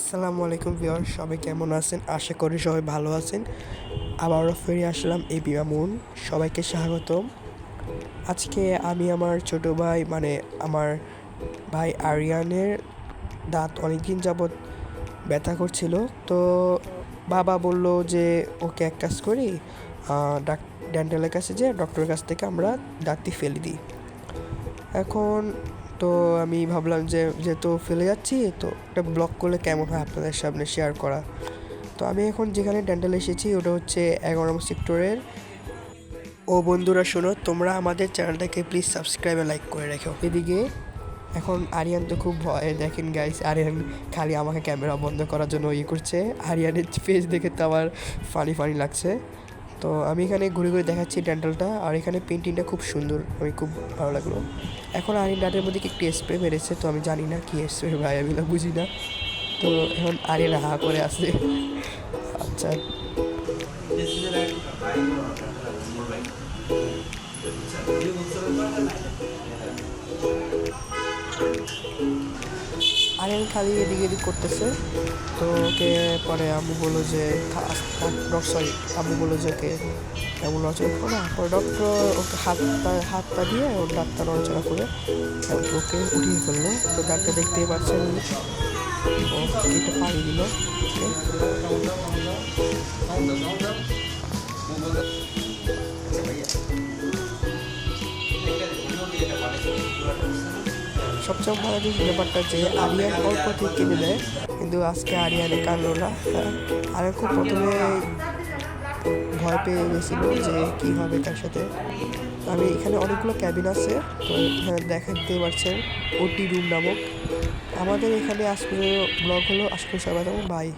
আসসালামু আলাইকুম ভিউয়ার সবাই কেমন আছেন? আশা করি সবাই ভালো আছেন। আবারও ফিরে আসলাম এই বিমামুন সবাইকে স্বাগতম। আজকে আমি আমার ছোট ভাই মানে আমার ভাই আরিয়ানের দাঁত অনেক দিন যাবৎ ব্যথা করছিল। তো বাবা বলল যে, ওকে এক কাজ করি ডাক, ডেন্টালের কাছে যে, ডক্টরের কাছ থেকে আমরা দাঁতটি ফেলে দিই। এখন তো আমি ভাবলাম যে, যেহেতু ফেলে যাচ্ছি, তো একটা ব্লগ করলে কেমন হয় আপনাদের সামনে শেয়ার করা? তো আমি এখন যেখানে ডেন্টাল এসেছি, ওটা হচ্ছে এগারো নম্বর সেক্টরের। ও বন্ধুরা, শোনো, তোমরা আমাদের চ্যানেলটাকে প্লিজ সাবস্ক্রাইব লাইক করে রেখো। এদিকে এখন আরিয়ান তো খুব ভয়ে, দেখেন গাইস আরিয়ান খালি আমাকে ক্যামেরা বন্ধ করার জন্য ইয়ে করছে। আরিয়ানের ফেস দেখে তো আমার ফানি ফানি লাগছে। তো আমি এখানে ঘুরে ঘুরে দেখাচ্ছি ডেন্টালটা আর এখানে পেন্টিংটা খুব সুন্দর, আমি খুব ভালো লাগল। এখন আরিয়ান ডাটের মধ্যে একটু স্প্রে মেরেছে তো আমি জানি না কি স্প্রে ভাই আমি না বুঝি না। তো এখন আরিয়ান হা করে আসছে। আচ্ছা। আরিয়ান খালি এদিকে এদিক করতেছে। তো ওকে পরে আম্মু বলল যে সরি আম্মু বলল যে, ওকে এমন নড়াচড়া করো না? পরে ডক্টর ওকে হাতটা হাতটা দিয়ে ওর ডাক্তার নড়াচড়া করে ওকে উঠিয়ে ফেলল। তো ডাক্তার দেখতেই পাচ্ছেন এটা পাড়ি দিল সবচেয়ে ভালো দিক ব্যাপারটা যে আরিয়ান অল্প ঠিক কিনে দেয় কিন্তু আজকে আরিয়ানে কানলো না হ্যাঁ, আরিয়ান খুব প্রথমে ভয় পেয়ে গেছিল যে কী হবে তার সাথে। আমি এখানে অনেকগুলো ক্যাবিন আছে তো এখানে দেখাতে পারছেন ওটি রুম নামক। আমাদের এখানে আজকের ব্লগ হলো আজকে সবাই বাই